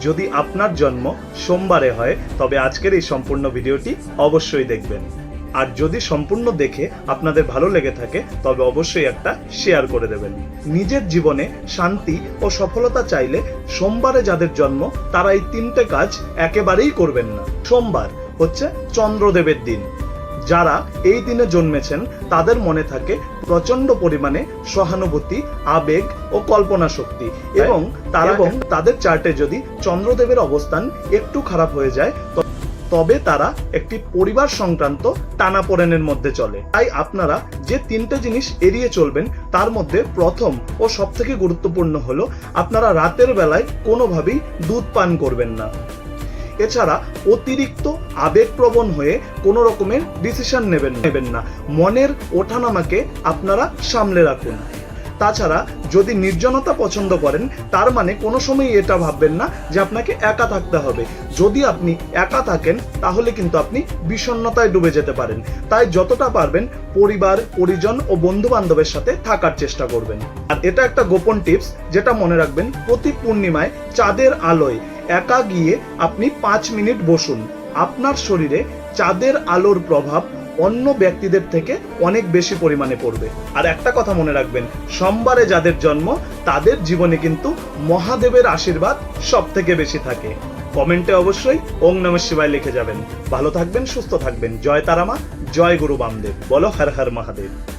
যদি আপনার জন্ম সোমবারে হয়, তবে আজকের এই সম্পূর্ণ ভিডিওটি অবশ্যই দেখবেন। আর যদি সম্পূর্ণ দেখে আপনাদের ভালো লেগে থাকে, তবে অবশ্যই একটা শেয়ার করে দেবেন। নিজের জীবনে শান্তি ও সফলতা চাইলে সোমবারে যাদের জন্ম, তারা এই তিনটে কাজ একেবারেই করবেন না। সোমবার হচ্ছে চন্দ্রদেবের দিন। যারা এই দিনে জন্মেছেন তাদের মনে থাকে প্রচণ্ড পরিমাণে সহানুভূতি আবেগ ও কল্পনা শক্তি এবং তারা এবং তাদের চার্টে যদি চন্দ্রদেবের অবস্থান একটু খারাপ হয়ে যায় তবে তারা একটি পরিবার সংক্রান্ত টানাপোড়েনের মধ্যে চলে। তাই আপনারা যে তিনটে জিনিস এড়িয়ে চলবেন তার মধ্যে প্রথম ও সবথেকে গুরুত্বপূর্ণ হলো আপনারা রাতের বেলায় কোনোভাবেই দুধ পান করবেন না। এছাড়া অতিরিক্ত আবেগপ্রবণ হয়ে কোনো রকমের ডিসিশন নেবেন নেবেন না। মনের ওঠানামাকে আপনারা সামলে রাখুন। তাছাড়া যদি নির্জনতা পছন্দ করেন, তার মানে কোনো সময় এটা ভাববেন না যে আপনাকে একা থাকতে হবে। যদি আপনি একা থাকেন, তাহলে কিন্তু আপনি বিষণ্ণতায় ডুবে যেতে পারেন। তাই যতটা পারবেন পরিবার, পরিজন ও বন্ধু বান্ধবের সাথে থাকার চেষ্টা করবেন। আর এটা একটা গোপন টিপস যেটা মনে রাখবেন, প্রতি পূর্ণিমায় চাঁদের আলোয় একা গিয়ে আপনি পাঁচ মিনিট বসুন। আপনার শরীরে চাঁদের আলোর প্রভাব অন্য ব্যক্তিদের থেকে অনেক বেশি পরিমাণে পড়বে। আর একটা কথা মনে রাখবেন, সোমবারে যাদের জন্ম, তাদের জীবনে কিন্তু মহাদেবের আশীর্বাদ সব থেকে বেশি থাকে। কমেন্টে অবশ্যই ওং নম শিবায় লিখে যাবেন। ভালো থাকবেন, সুস্থ থাকবেন। জয় তারামা, জয় গুরু বামদেব। বলো হর হর মহাদেব।